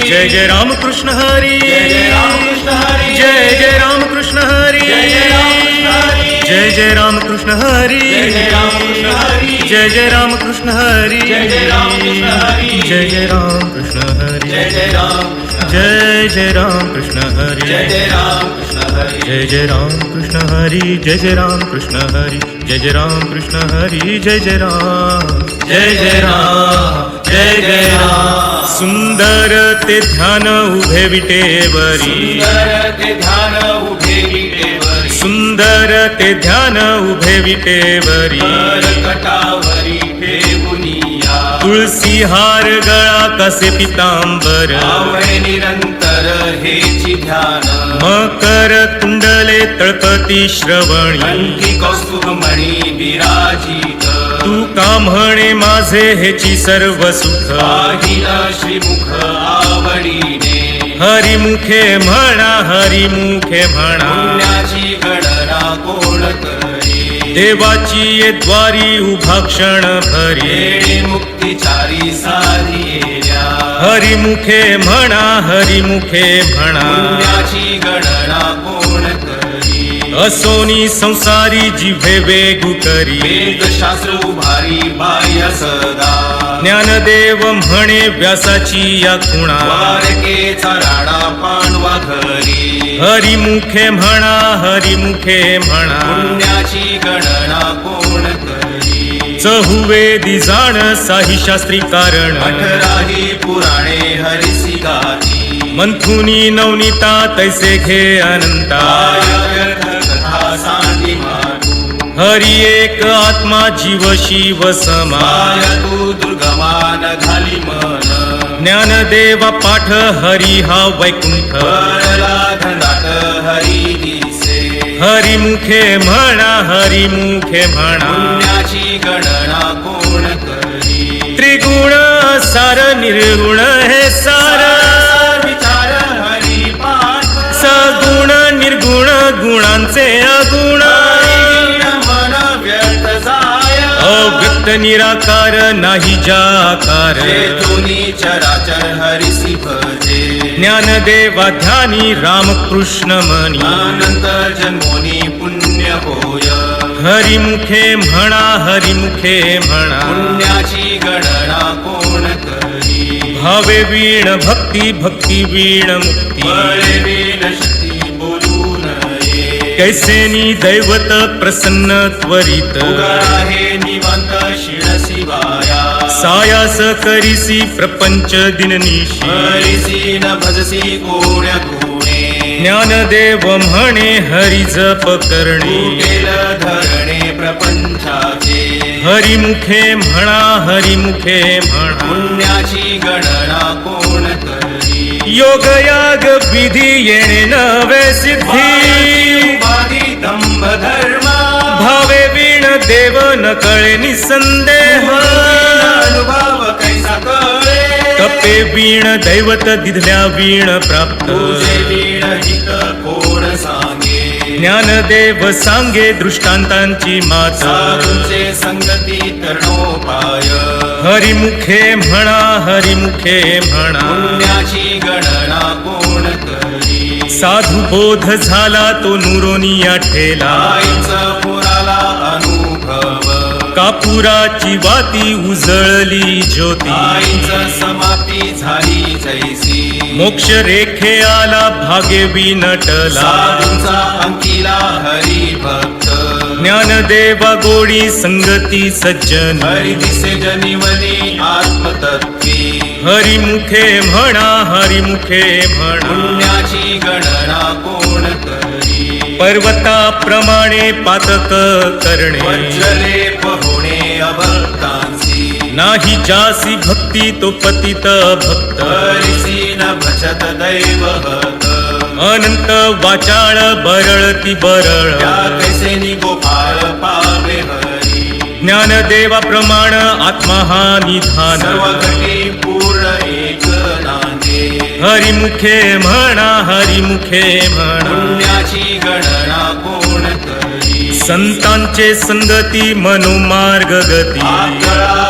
जय जय राम कृष्ण हरी जय जय रामकृष्ण हरी जय जय राम कृष्ण हरी जय जय रामकृष्ण हरी जय जय राम कृष्ण हरी जय जय रामकृष्ण हरी जय जय राम कृष्ण हरी जय जय राम कृष्ण हरी। जय जय राम कृष्ण हरी। जय जय राम कृष्ण हरी जय जय राम कृष्ण हरी। जय जय राम कृष्ण हरी जय जय राम। जय जय राम जय जय राम। सुंदर ते ध्यान उभे विटेवरी। सुंदर ते ध्यान उभे विटेवरी। सुंदर ते ध्यान उभे विटेवरी। कटावरी ठेवुनिया तुळसी हार गळा कसे पितांबर? आवळे निरंतर हेची ध्यान. मकर कुंडले तळपती श्रवणी. कंठी विराजित. तू का म्हणे माझे हेची सर्व सुख? पाहिल श्रीमुख आवडीने. हरिमुखे म्हणा हरिमुखे म्हणा. गणना कोण करी देवाची ये द्वारी उभा क्षण भरी. मुक्तिचारी साधिया हरिमुखे म्हणा हरिमुखे म्हणा. गणना कोण करी? असोनी संसारी जिभे वेगू करी वेदशास्त्र उभारी बाह्य सदा. ज्ञानदेव म्हणे व्यासाची या खुणा. द्वारकेचा राणा पांडवा घरी. हरिमुखे म्हणा हरिमुखे म्हणा. पुण्याची गणना कोण करी? चहुवेदी जाण साही शास्त्री कारण अठराही पुराणे हरिसी गाती. मंथुनी नवनीता तैसे घे अनंता. हरी एक आत्मा जीव शिव समा माय तू दुर्गमान घाली मन. ज्ञानदेवा पाठ हरी हा वैकुंठ. धनात हरी दिसे. हरिमुखे म्हणा हरिमुखे म्हणा. पुण्याची गणना कोण करी? त्रिगुण सार निर्गुण हे सार विचार हरी पाठ. सगुण निर्गुण गुणांचे अगुण. अव्यक्त निराकार नाही जाकार. चराचर हरिसी भजे. ज्ञानदेवा ध्यानी रामकृष्ण मनी. अनंत जन्मोनी पुण्य होय. हरिमुखे म्हणा हरिमुखे म्हणा. पुण्याची गणना कोण करी? भावे वीण भक्ती भक्ती वीण मुक्ती. कैसेनी दैवत प्रसन्न त्वरित. आहे शिवाया सायास करिसी प्रपंच दिननिशी हरिसी न भजसी कोण्या गुणे. ज्ञानदेव म्हणे हरी जप करणे. केल धरणे प्रपंचाचे. हरिमुखे म्हणा हरिमुखे म्हणा. पुण्याची गणना कोण करी? योग याग विधी येणे नवे सिद्धी. धर्म देव न कळे निसंदेह. अनुभव कैसा कळे. कपे वीण दैवत दिधल्या वीण प्राप्त. तुझे वीण हित कोण सांगे. ज्ञानदेव सांगे दृष्टांतांची माता. साधूंचे संगती तरणोपाय. हरिमुखे म्हणा हरिमुखे म्हणा. पुण्याची गणना कोण करी. साधू बोध झाला तो नुरोनिया ठेला. आईच पुराला अनुभव कापुराची वाती उजळली ज्योती. समाप्ती झाली जैसी. मोक्ष रेखे आला भागे विनटला अंकिला हरी भक्त. ज्ञानदेवा गोडी संगती सज्जन. हरी दिसे जनिवली आत्मतत्वी. हरिमुखे म्हणा हरिमुखे म्हणा. पुण्याची गणना कोण करी? पर्वताप्रमाणे पातक करणे। पहोणे अभक्तांसी। नाही जासी भक्ती तो पतित भक्त। न भजत दैवहत अनंत वाचाळ बरळती बरळ। कैसे गोपाळ पावे हरी। ज्ञानदेवा प्रमाण आत्मा हा निधान। हरिमुखे म्हणा हरिमुखे म्हणा. पुण्याची गणना कोण करी? संतांचे संगती मनोमार्ग गती.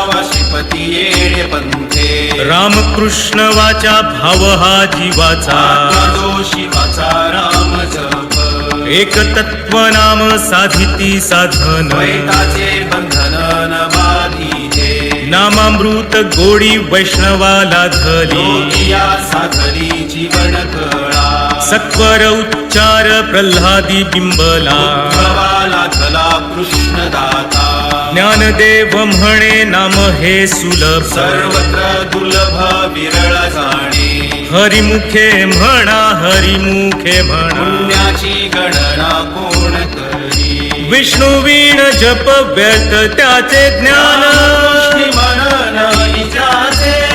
वाशिपती येणे पंथे. रामकृष्ण वाचा भाव हा जीवाचा. शिवाचा राम जप. एक तत्व नाम साधिती साधन. बाधिते नामामृत गोडी वैष्णवाला धली. साधली जीवन कळा. सत्वर उच्चार प्रल्हादी बिंबला. धला कृष्ण दाता ज्ञानदेव म्हणे नाम हे सुलभ. सर्वत्र दुर्लभ विरळ जाणे. हरिमुखे म्हणा हरिमुखे म्हणा. पुण्याची गणना कोण करी? विष्णू वीण जप व्यर्थ त्याचे ज्ञान.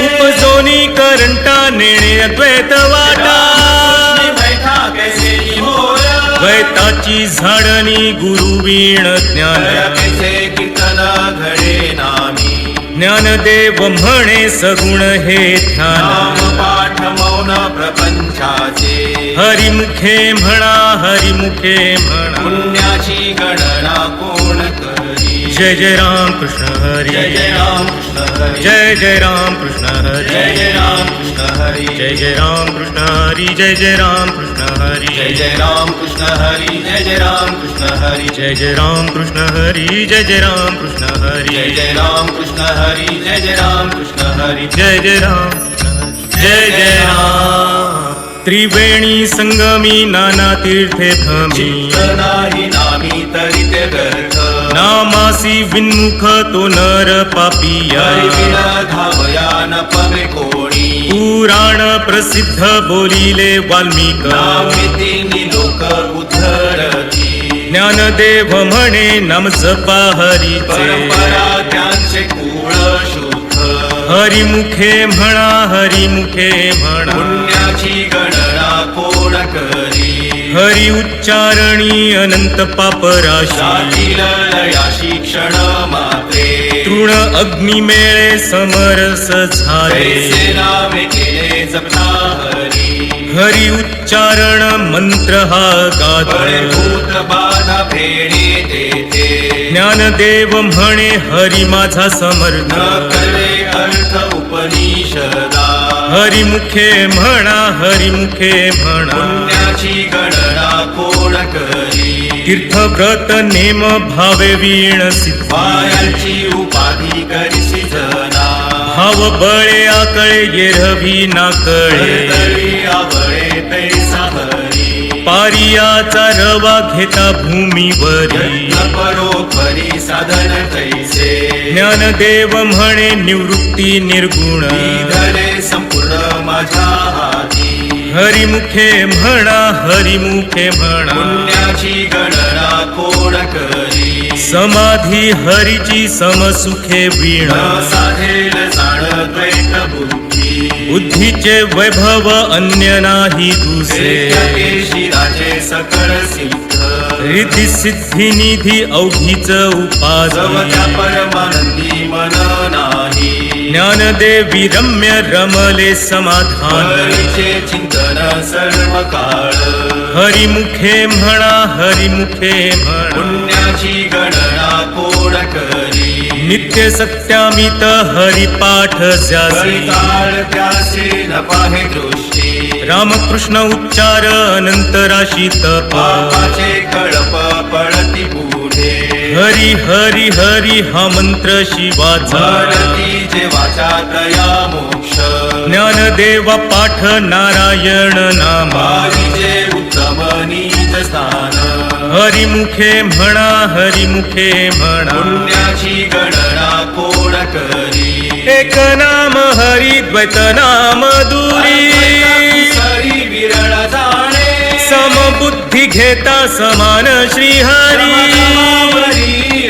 उपजोनी करंटा नेणे अद्वैत वाटा। द्वैताची झाडणी गुरुवीण ज्ञान। ज्ञानदेव म्हणे सगुण हे ध्यान। मौन प्रपंचाचे। हरिमुखे म्हणा हरिमुखे म्हणा। पुण्याची गणना को जय जय राम कृष्ण हरी जय जय राम कृष्ण हरी जय जय राम कृष्ण हरी जय जय राम कृष्ण हरी जय जय राम कृष्ण हरी जय जय राम कृष्ण हरी जय जय राम कृष्ण हरी जय जय राम कृष्ण हरी जय जय राम कृष्ण हरी जय जय राम कृष्ण हरी जय जय राम कृष्ण हरी जय जय राम कृष्ण हरी जय जय राम जय जय राम त्रिवेणी संगमी नाना तीर्थे चित्त नाही नामी तरी ते नामासी विन्मुख तो नर पापिया। धावया न पवे कोणी पुराण प्रसिद्ध बोलिले वाल्मिक। लोक उद्धरती ज्ञानदेव म्हणे नाम जपा हरीचे। परंपरा त्यांचे कुळ शुद्ध। हरिमुखे म्हणा हरिमुखे म्हणा। पुण्याची हरी उच्चारणी अनंत पापराशी. जातील लयाशी क्षण मात्रे. तृण अग्निमेळे समरस झाले. केले जपता हरी. हरी उच्चारण मंत्र हा बळे भूत बाधा फेडी ज्ञानदेव म्हणे हरी माझा समर्थ. न कर्वे अर्थ उपनिषदा. हरिमुखे म्हणा हरिमुखे म्हणा. पुण्याची तीर्थव्रत नेम भावे वीण सिद्ध. पायांची उपाधी करिसी जना. भाव बळे आकळे येरवी नाकळे. तरी आवळे तैसा पारियाचा रवा घेता भूमीवरी. परोपरी साधन तैसे ज्ञानदेव म्हणे निवृत्ती निर्गुण. संपूर्ण माझ्या हाती. हरिमुखे म्हणा हरिमुखे म्हणा. पुण्याची गणना कोण करी समाधी हरीची समसुखे वीण. साधेल जाण द्वैत बुद्धी. बुद्धीचे वैभव अन्य नाही दुसरे शिराचे सकळ सिद्ध. रिद्धी सिद्धी निधी अवघीच उपास परमानंदी मन ज्ञानदेवी रम्य रमले समाधान। हरीचे चिंतन सर्व काळ हरिमुखे म्हणा हरिमुखे म्हणा। पुण्याची गणना कोण करी। नित्य सत्यामित हरिपाठ न पाहे दृष्टी। रामकृष्ण उच्चार अनंत राशी तप। पापाचे कळप पडती हरी हरी हरी हा मंत्र शिवाचा. भरती जे वाचा तया मोक्ष ज्ञानदेवा पाठ नारायण नामा. बारीचे उत्तम नीच स्थान. हरिमुखे म्हणा हरिमुखे म्हणा. पुण्याची गणना कोण करी. एक नाम हरी द्वैत नाम दुरी. सरी विरळ जाणे. समबुद्धी घेता समान श्री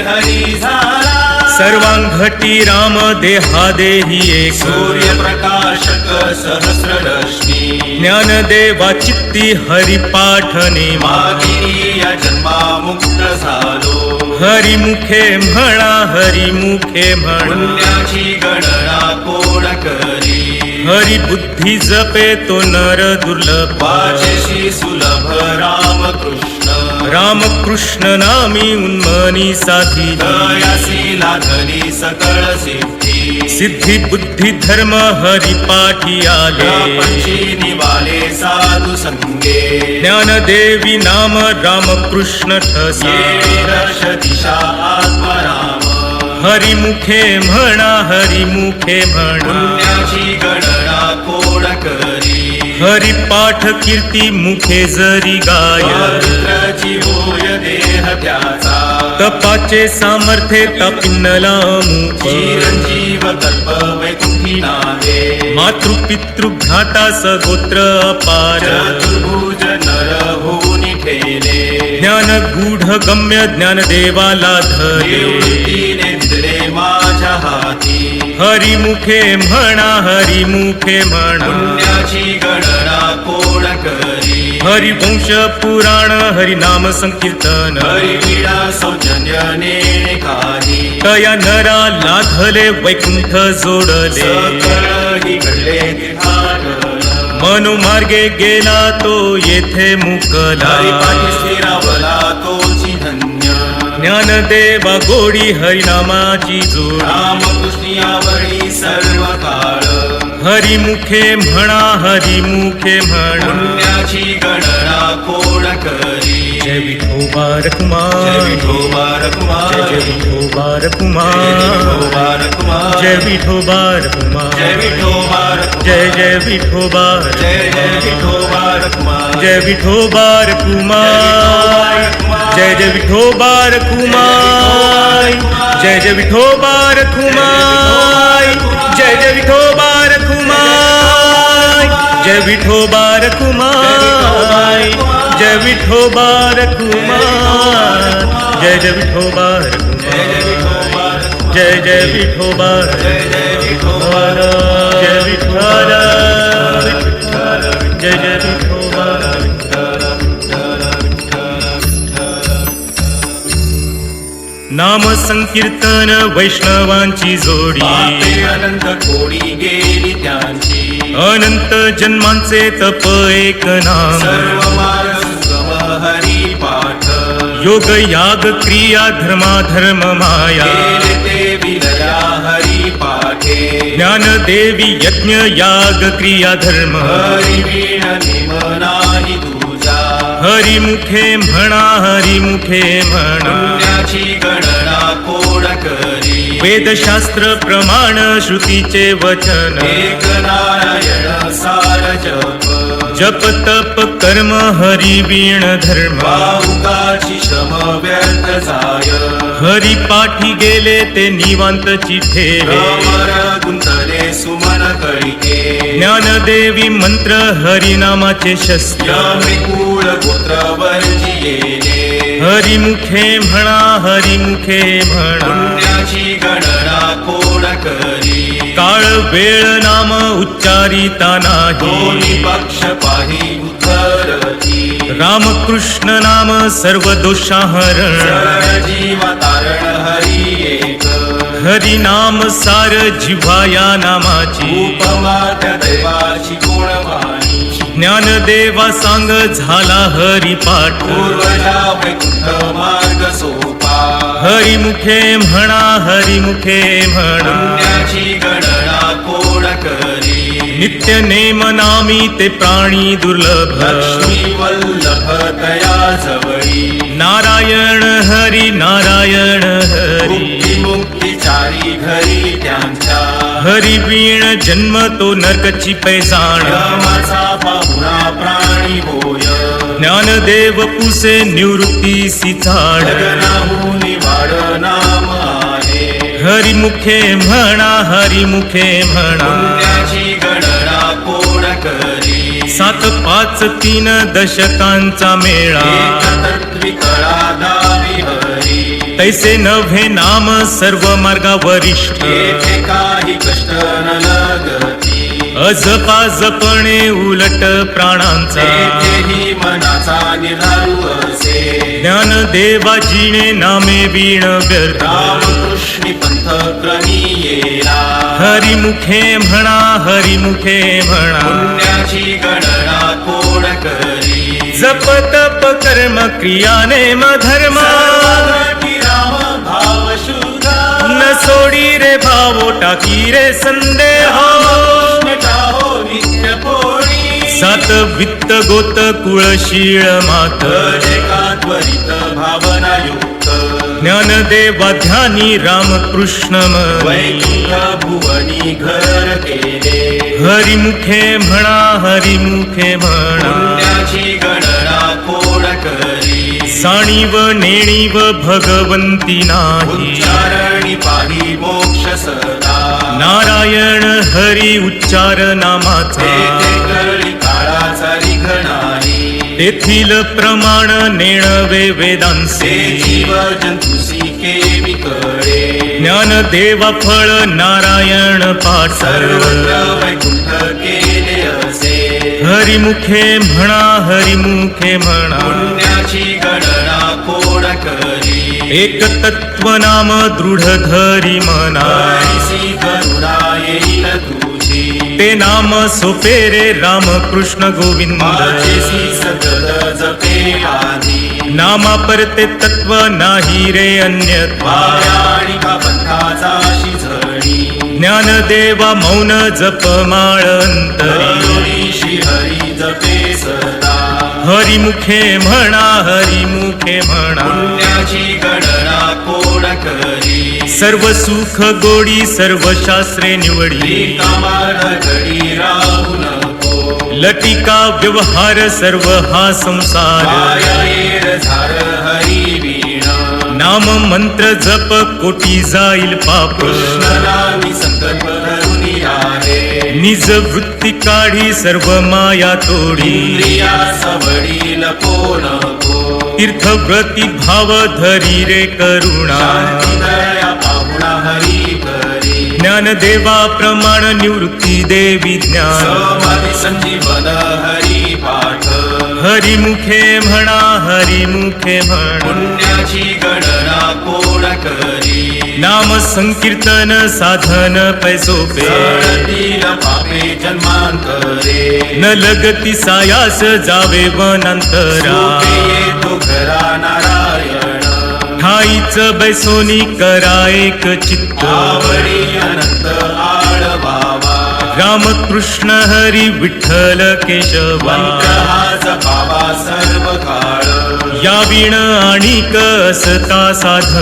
हरी हरी हरी झाला सर्वांघटी राम देहा देही एक। सूर्य प्रकाशक सहस्र रश्मी ज्ञानदेवा चित्ती हरिपाठ नेमा मागिनी या जन्मा मुक्त झालो। हरिमुखे म्हणा हरिमुखे म्हणा। पुण्याची गणना कोण करी? हरी बुद्धी जपे तो नर दुर्लभ। वाचेशी सुलभ राम रामकृष्ण नामी उन्मनी साधी दयासी लाधली सकळ सिद्धी। सिद्धी बुद्धी धर्म हरी पाठी आले निवाले साधू संगे। ज्ञानदेवी नाम रामकृष्ण ठसा। दर्श दिशा आत्मराम हरिमुखे म्हणा हरिमुखे म्हणा। गणना कोण करी हरिपाठ कीर्ती मुखे जरी गाय. होय देह त्याचा. तपाचे सामर्थ्य तपिन्नला मुख चिरंजीव कल्प वैकुंठी नावे मातृपितृ भ्राता सगोत्र अपार. चतुर्भुज नर होऊनी ठेले. ज्ञान गूढ गम्य ज्ञान देवाला धरे हरिमुखे म्हणा हरिमुखे म्हणा. पुण्याची गणना कोण करी? हरिवंश पुराण हरिनाम संकीर्तन. हरिविडा सौजन्य तया नरा लाधले वैकुंठ जोडले. घडले मनोमार्गे गेला तो येथे मुकला. धन्य ज्ञानदेवा गोडी हरिनामाची जोड रामकृष्णियावळी सर्व काळ हरिमुखे म्हणा हरिमुखे म्हणा पुण्याची गणना कोण करी जय विठोबा जय रकुमार विठोबा रकुमार जय जय विठोबा जय रकुमार विठोबा रकुमार जय विठोबा रकुमार जय विठोबा रकुमार जय जय विठोबा जय जय विठोबा रकुमार जय विठोबा रकुमार जय जय विठोबा रकुमार जय जय विठोबा रकुमार जय जय विठोबा रकुमार जय विठोबा रकुमार जय विठोबा रकुमार जय जय विठोबा रकुमार जय जय विठोबा जय जय विठोबा जय विठोबा जय जय नाम संकीर्तन वैष्णवांची जोडी. अनंत कोडी गेली त्यांची. अनंत जन्मांचे तप एक नाम. हरी पाठ. योग याग क्रिया धर्मा धर्म माया ते विलया हरी पाठे. ज्ञान देवी यज्ञ याग क्रिया धर्म. हरी हरिमुखे म्हणा हरिमुखे म्हणा. पुण्याची गणना कोण करी वेदशास्त्र प्रमाण श्रुतीचे वचन. एक नारायण सार जप जप तप कर्म हरी वीण धर्म. श्रम व्यर्थ जाय. हरी पाठी गेले ते निवांत ठेवे गुंतले सुमन कळिके ज्ञानदेवी मंत्र हरिनामाचे शस्त्र. यमिकूळ पुत्र वर्जियेने हरिमुखे म्हणा हरिमुखे म्हणा. पुण्याची गणना कोण करी? काळ वेळ नाम उच्चारिता नाही. पक्ष पाही उतरती. रामकृष्ण नाम सर्व दोषाहरण जीव तारण हरी एक. हरिनाम सार जिव्हाया नामाची. उपमा त्या दैवाची कोण वाणी ज्ञानदेवा सांग झाला हरिपाठ. मार्ग सोपा. हरिमुखे म्हणा हरिमुखे म्हणा. पुण्याची गणना कोण करी? नित्य नेम नामी ते प्राणी दुर्लभ. वल्लभ तया जवळी. नारायण हरी नारायण हरी. मुक्ती मुक्तीचारी घरी त्यांच्या. हरी वीण जन्म तो नरकची पाहुणा प्राणी होय. ज्ञानदेव पुसे निवृत्ती आहे. हरिमुखे म्हणा हरिमुखे म्हणा. गणना कोण करी? सात पाच तीन दशकांचा मेळा. तैसे नव्हे नाम सर्व मार्गावरिष्ठ. येथे काही कष्ट न लगती. अजपा जपणे उलट प्राणांचा. तेथेही मनाचा निर्धारू असे. ज्ञानदेवा जिणे नामे वीण व्यर्थ. रामकृष्णी पंथ क्रमी येला. हरिमुखे म्हणा हरिमुखे म्हणा. पुण्याची गणना कोण करी? जप तप कर्म क्रिया नेम धर्म. सोडी रे भावो टाकी रे संदेह। सात वित्त गोत कुळशीळ मात। त्वरित भावना युक्त ज्ञानदेवा ध्यानी रामकृष्ण भुवनी घर केले हरिमुखे म्हणा हरिमुखे म्हणा। गणना कोण करी साणीव नेणीव भगवंती नाही। करी उच्चार माझा तेथील प्रमाण नेणवे वेदांचे ज्ञान देवा फळ नारायण पाठ. हरिमुखे म्हणा हरिमुखे म्हणा. गणना कोण करी एक तत्व नाम दृढ धरी म्हणा येईल जपे नाम सोपे रे राम कृष्ण गोविंद. नामा परते तत्व नाही रे अन्य. ज्ञान देवा मौन जप माळ अंतरी. जपे सर. हरिमुखे म्हणा हरिमुखे म्हणा. पुण्याची गणना कोण करी? सर्व सुख गोडी सर्व शास्त्रे निवडी. कामार घडी राहू नको. लटिका व्यवहार सर्व हा संसार. हरी वीणा. नाम मंत्र जप कोटी जाईल पाप. संकल्प निज वृत्ती काढी सर्व माया तोडी। इंद्रिया सवडी नको नको तीर्थव्रती भाव धरी रे करुणा। शांती दया पाहुणा हरी ज्ञानदेवा प्रमाण निवृत्ती देवी ज्ञान। संजीवन हरी पाठ। हरिमुखे म्हणा हरिमुखे म्हणा। पुण्याची गणना कोण करी। नाम संकीर्तन साधन पैसोपे जळतील पापे जन्मांतरे। न लगती सायास जावे वनांतरा। घरा नारायण। ठाईच बैसोनी करा एक चित्त। आवडी अनंत आळवावा रामकृष्ण हरी विठ्ठल केशवा। मंत्र या विण आणि कसता साध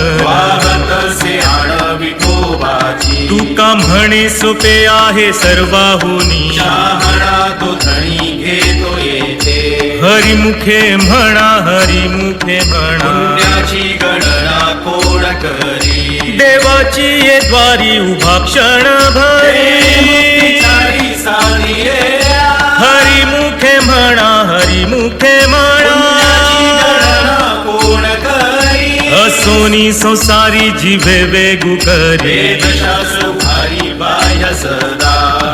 तुका म्हणे सोपे आहे सर्वाहुनी. हरिमुखे म्हणा हरिमुखे म्हणा. कोण करी देवाची ये द्वारी उभा क्षण भरी. सोनी संसारी जीवे वेगु करे।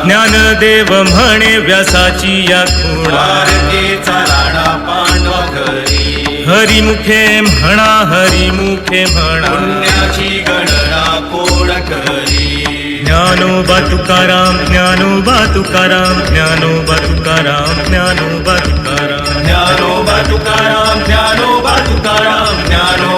ज्ञान देव म्हणे व्यासाची या खुणा। हरी मुखे म्हणा हरी मुखे म्हणा। गणना कोण करी ज्ञानोबा तुकाराम ज्ञानो तुकाराम ज्ञानो तुकाराम ज्ञानो तुकाराम। ज्ञानो तुकाराम ज्ञानो तुकाराम ज्ञानो